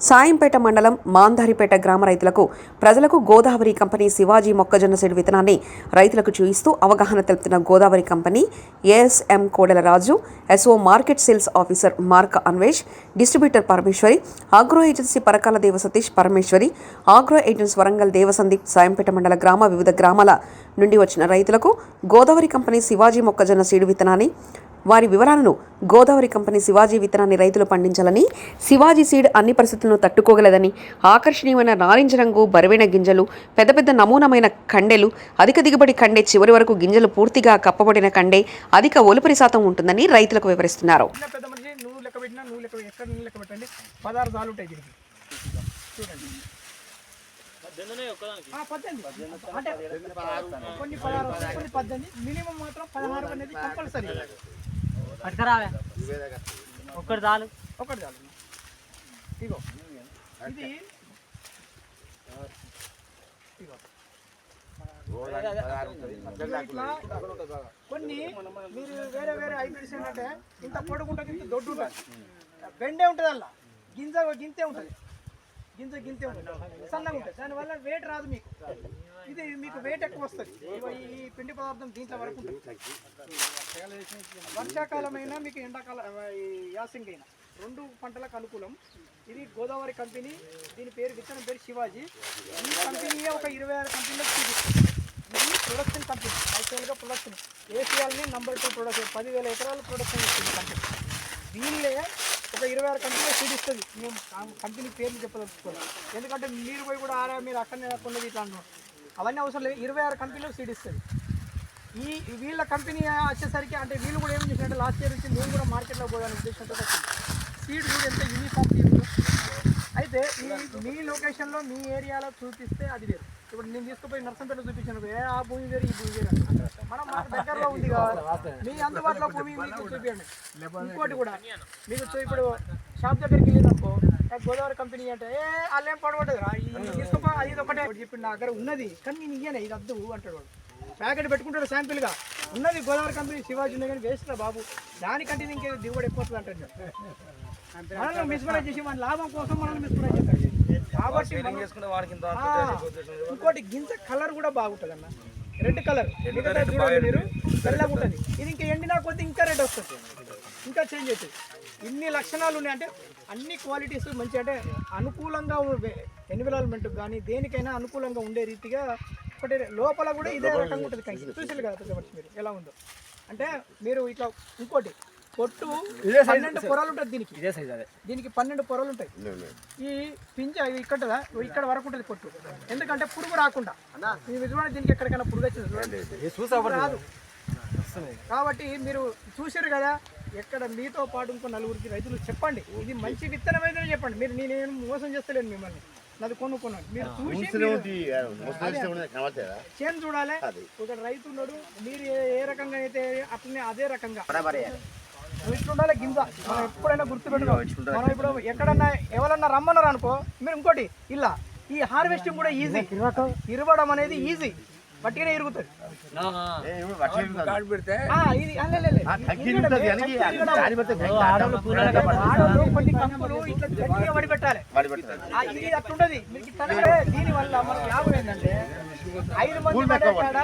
సాయంపేట మండలం మాంధారిపేట గ్రామ రైతులకు ప్రజలకు గోదావరి కంపెనీ శివాజీ మొక్కజొన్న సీడ్ విత్తనాన్ని రైతులకు చూయిస్తూ అవగాహన తెలుపుతున్న Godavari company ASM Kodela Raju SO market sales officer Marka Anvesh distributor Parameshwari agro agency Parakala Deva Satish Parameshwari agro agency Warangal Devasandeep Sayampet మండల గ్రామ వివిధ గ్రామాల నుండి వచ్చిన రైతులకు గోదావరి కంపెనీ శివాజీ మొక్కజొన్న సీడ్ విత్తనాన్ని వారి వివరాలను గోదావరి కంపెనీ శివాజీ విత్తనాన్ని రైతులు పండించాలని శివాజీ సీడ్ అన్ని పరిస్థితులను తట్టుకోగలదని ఆకర్షణీయమైన నారింజ రంగు బరువైన గింజలు పెద్ద పెద్ద నమూనమైన కండెలు అధిక దిగుబడి కండె చివరి వరకు గింజలు పూర్తిగా కప్పబడిన కండే అధిక ఒలుపరి శాతం ఉంటుందని రైతులకు వివరిస్తున్నారు. అంటే కొన్ని పదహారు కొన్ని పద్దెనిమిది. మినిమం మాత్రం పదహారు అనేది కంపల్సరీ. పట్టుకురావే. ఒక్కటి చాలు. ఒకటి చాలు. ఇగో. ఇది ఇగో కొన్ని మీరు వేరే వేరే హైబ్రిడ్స్ ఏంటంటే ఇంత పొడుగుంటుంది ఇంత దొడ్డు ఉంటుంది బెండే ఉంటుంది అలా. గింజ గింతే ఉంటుంది. గింజ గింతే ఉంటుంది. సన్నగా ఉంటుంది. దానివల్ల వెయిట్ రాదు మీకు. ఇది మీకు వెయిట్ ఎక్కువ వస్తుంది. ఈ పిండి పదార్థం దీంట్లో వరకు వర్షాకాలమైన వర్షాకాలమైనా మీకు ఎండాకాలం ఈ యాసింగ్ అయినా రెండు పంటలకు అనుకూలం. ఇది గోదావరి కంపెనీ. దీని పేరు విత్తనం పేరు శివాజీ. ఈ కంపెనీయే ఒక ఇరవై ఆరు కంపెనీలకు చూపిస్తుంది. ఇది ప్రొడక్షన్ కంపెనీ యాక్చువల్గా ప్రొడక్షన్ ఏసీఎల్ని నంబర్ టూ ప్రొడక్షన్ పదివేల ఎకరాలు ప్రొడక్షన్ ఇస్తుంది కంపెనీ. దీనిలో ఒక ఇరవై ఆరు కంపెనీలో సీడ్ ఇస్తుంది. మేము కంపెనీ పేర్లు చెప్పదలుచుకోవాలి ఎందుకంటే మీరు పోయి కూడా ఆరా మీరు అక్కడనే కొన్నది ఇట్లా అంటున్నారు అవన్నీ అవసరం లేదు. ఇరవై ఆరు కంపెనీలో సీడ్ ఇస్తుంది. ఈ వీళ్ళ కంపెనీ వచ్చేసరికి అంటే వీళ్ళు కూడా ఏం చేసినట్టు లాస్ట్ ఇయర్ నుంచి మేము కూడా మార్కెట్లో పోయాలని ఉద్దేశంతో సీడ్ కూడా ఎంత యూనిఫామ్ అయితే ఈ మీ లొకేషన్లో మీ ఏరియాలో చూపిస్తే అది వేరు. ఇప్పుడు నేను తీసుకుపోయి నర్సంపేట చూపించాను ఏ ఆ భూమి వేరు ఈ భూమి వేరు మనం మాకు దగ్గరలో ఉంది కాబట్టి మీ అందుబాటులో భూమి మీకు చూపించండి. ఇంకోటి కూడా మీకు ఇప్పుడు షాప్ దగ్గరికి వెళ్ళినప్పుడు గోదావరి కంపెనీ అంటే ఏ వాళ్ళు ఏం రా ఈ అది ఒకటే. చెప్పి నా దగ్గర ఉన్నది కానీ నేను ఇయ్యనే ఇది అద్దు అంటాడు వాడు. ప్యాకెట్ పెట్టుకుంటాడు శాంపిల్గా. ఉన్నది గోదావరి కంపెనీ శివాజీ ఉంది కానీ వేస్ట్ రా బాబు. దానికంటే ఇంకేది దిగుబడి ఎక్కువ అంటాడు మనల్ని మిస్మరైజ్ చేసి మన లాభం కోసం మనల్ని మిస్మరైజ్ చేస్తాడు కాబట్టి ఇంకోటి గింజ కలర్ కూడా బాగుంటుంది అన్న రెడ్ కలర్ చూడండి మీరు తెల్లగా ఉంటుంది. ఇది ఇంకా ఎండినా కొద్ది ఇంకా రెడ్ వస్తుంది. ఇంకా చేంజ్ అవుతుంది. ఇన్ని లక్షణాలు ఉన్నాయి అంటే అన్ని క్వాలిటీస్ మంచి అంటే అనుకూలంగా ఎన్విరాన్మెంట్ కానీ దేనికైనా అనుకూలంగా ఉండే రీతిగా ఒకటి లోపల కూడా ఇదే రకంగా ఉంటుంది కంకి. చూసారు కదా పెద్ద మనిషి మీరు ఎలా ఉందో. అంటే మీరు ఇట్లా ఇంకోటి పొట్టు పన్నెండు పొరలు ఉంటుంది దీనికి. ఇదే సైజ్ అదే. దీనికి పన్నెండు పొరలు ఉంటాయి. ఈ పింజ ఇది ఇక్కడ? ఇక్కడ వరకు ఉంటుంది పొట్టు. ఎందుకంటే పురుగు రాకుండా. ఈ విధంగా దీనికి ఎక్కడికైనా పురుగు వచ్చింది చూడండి. రాదు. కాబట్టి మీరు చూసారు కదా ఎక్కడ మీతో పాటు ఇంకో నలుగురికి రైతులు చెప్పండి. ఇది మంచి విత్తనం ఏదైనా చెప్పండి. మీరు నేను మోసం చేస్తలేను మిమ్మల్ని. నాది కొనుక్కున్నాను మీరు చూసి చేను చూడాలి. ఒక రైతు ఉన్నాడు. మీరు ఏ- రకంగా అయితే అట్లనే అదే రకంగా. ఇట్లుండాలి గింజ. మనం ఎప్పుడైనా గుర్తుపెట్టుకోవచ్చు మనం ఇప్పుడు ఎక్కడన్నా ఎవరన్నా రమ్మన్నారు అనుకో మీరు ఇంకోటి ఇలా. ఈ హార్వెస్టింగ్ కూడా ఈజీ ఇరవడం అనేది ఈజీ వట్టిగానే ఇరుగుతుంది ఆ, ఇది ఆ, లే, లే, లే. ఇరగడమే, ఇరగడం. ఆడోళ్ళు కొన్ని కంపులు ఇట్లా గట్టిగా వడి పెట్టాలి ఆ, ఇది అట్లుంటది మీకు తనకే దీని వల్ల మనకు లాభం ఏంటంటే ఐదు మంది పడే కాడ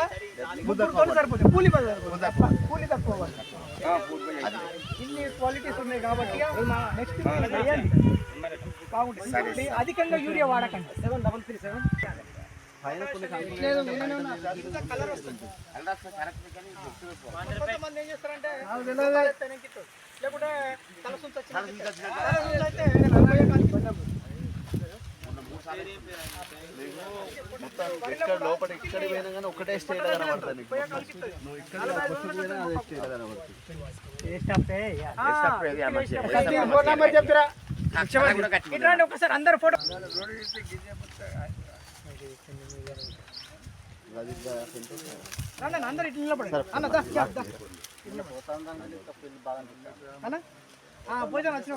ముగ్గురుతో సరిపోతుంది కూలి పని సరిపోతుంది. కూలి తక్కువ పడుతుంది. ఇన్ని క్వాలిటీస్ ఉన్నాయి కాబట్టి నెక్స్ట్ వేయండి బాగుంటుంది ఇంకొకటి అధికంగా యూరియా వాడకండి seven double three seven colour వస్తుంది. కొంతమంది ఏం చేస్తారంటే. లేకుంటే తలసుంచ అయితే ఇక్కడ లోపల ఇక్కడ పోయినా కానీ ఒకటే స్టేట్ కనబడుతుంది. నువ్వు ఇక్కడ పోయినా అదే స్టేట్ కనబడుతుంది. ఒకసారి అందరు ఫోటో అందరు ఇట్లా నిలబడండి. అన్న దా, దా. అన్న ఆ, భోజనం వచ్చిన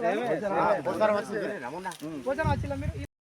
భోజనం వచ్చిందా మీరు?